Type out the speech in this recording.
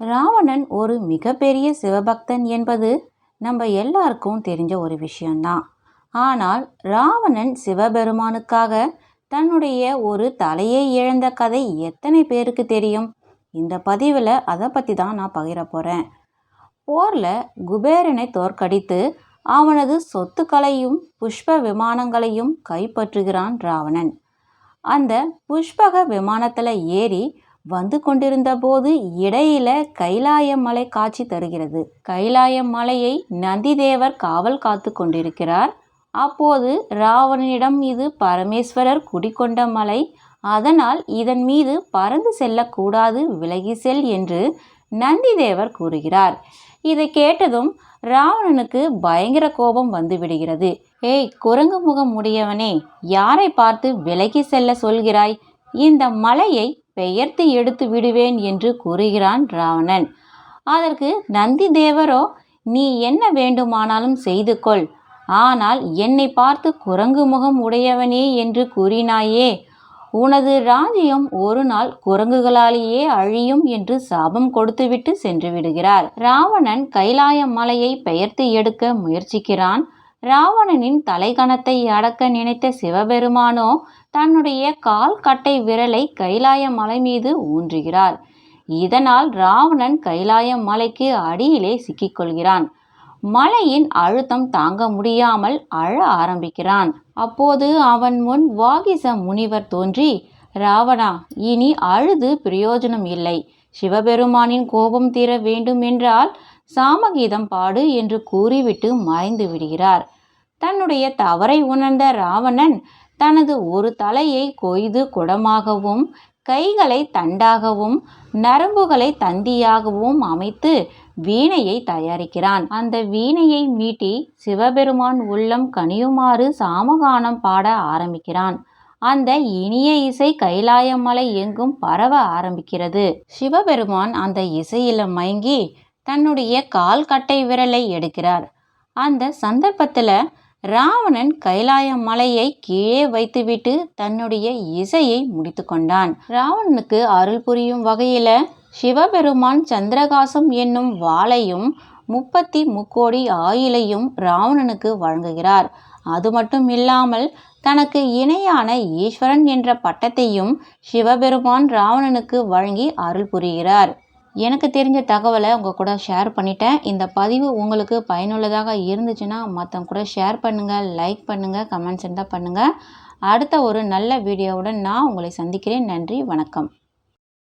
ராவணன் ஒரு மிகப்பெரிய சிவபக்தன் என்பது நம்ம எல்லாருக்கும் தெரிஞ்ச ஒரு விஷயம்தான். ஆனால் ராவணன் சிவபெருமானுக்காக தன்னுடைய ஒரு தலையை இழந்த கதை எத்தனை பேருக்கு தெரியும்? இந்த பதிவில் அதை பற்றி தான் நான் பகிர போகிறேன் போரில் குபேரனை தோற்கடித்து அவனது சொத்துக்களையும் புஷ்ப விமானங்களையும் கைப்பற்றுகிறான் ராவணன். அந்த புஷ்பக விமானத்தில் ஏறி வந்து கொண்டிருந்த போது இடையில கைலாய மலை காட்சி தருகிறது. கைலாய மலையை நந்திதேவர் காவல் காத்து கொண்டிருக்கிறார். அப்போது ராவணனிடம் இது பரமேஸ்வரர் குடிக்கொண்ட மலை. அதனால் இதன் மீது பறந்து செல்லக்கூடாது விலகி செல் என்று நந்திதேவர் கூறுகிறார். இதை கேட்டதும் ராவணனுக்கு பயங்கர கோபம் வந்துவிடுகிறது ஏய் குரங்கு முகம் உடையவனே யாரை பார்த்து விலகி செல்ல சொல்கிறாய்? இந்த மலையை பெயர்த்து எடுத்து விடுவேன் என்று கூறுகிறான் ராவணன். அதற்கு நந்தி தேவரோ நீ என்ன வேண்டுமானாலும் செய்து கொள். ஆனால் என்னை பார்த்து குரங்கு முகம் உடையவனே என்று கூறினாயே. உனது ராஜ்யம் ஒரு நாள் குரங்குகளாலேயே அழியும் என்று சாபம் கொடுத்துவிட்டு சென்று விடுகிறார். ராவணன் கைலாய மலையை பெயர்த்து எடுக்க முயற்சிக்கிறான். ராவணனின் தலைகணத்தை அடக்க நினைத்த சிவபெருமானோ தன்னுடைய கால் கட்டை விரலை கைலாய மலை மீது ஊன்றுகிறார். இதனால் ராவணன் கைலாய மலைக்கு அடியிலே சிக்கிக்கொள்கிறான். மலையின் அழுத்தம் தாங்க முடியாமல் அழ ஆரம்பிக்கிறான். அப்போது அவன் முன் வாகிச முனிவர் தோன்றி ராவணா இனி அழுது பிரயோஜனம் இல்லை. சிவபெருமானின் கோபம் தீர வேண்டும் என்றால் சாமகீதம் பாடு என்று கூறிவிட்டு மறைந்து விடுகிறார். தன்னுடைய தவறை உணர்ந்த ராவணன் தனது ஒரு தலையை கொய்து குடமாகவும் கைகளை தண்டாகவும் நரம்புகளை தந்தியாகவும் அமைத்து வீணையை தயாரிக்கிறான். அந்த வீணையை மீட்டி சிவபெருமான் உள்ளம் கனியுமாறு சாமகானம் பாட ஆரம்பிக்கிறான். அந்த இனிய இசை கைலாய மலை எங்கும் பரவ ஆரம்பிக்கிறது. சிவபெருமான் அந்த இசையில மயங்கி தன்னுடைய கால் கட்டை விரலை எடுக்கிறார். அந்த சந்தர்ப்பத்தில் ராவணன் கைலாய மலையை கீழே வைத்துவிட்டு தன்னுடைய இசையை முடித்து கொண்டான். ராவணனுக்கு அருள் புரியும் வகையில சிவபெருமான் சந்திரகாசம் என்னும் வாளையும் முப்பத்தி முக்கோடி ஆயிலையும் ராவணனுக்கு வழங்குகிறார். அது மட்டும் இல்லாமல் தனக்கு இணையான ஈஸ்வரன் என்ற பட்டத்தையும் சிவபெருமான் ராவணனுக்கு வழங்கி அருள் புரிகிறார். எனக்கு தெரிஞ்ச தகவலை உங்கள் கூட ஷேர் பண்ணிட்டேன். இந்த பதிவு உங்களுக்கு பயனுள்ளதாக இருந்துச்சுன்னா மற்றவங்க கூட ஷேர் பண்ணுங்கள் லைக் பண்ணுங்கள் கமெண்ட்ஸ் இருந்தால் பண்ணுங்கள் அடுத்த ஒரு நல்ல வீடியோவுடன் நான் உங்களை சந்திக்கிறேன். நன்றி வணக்கம்.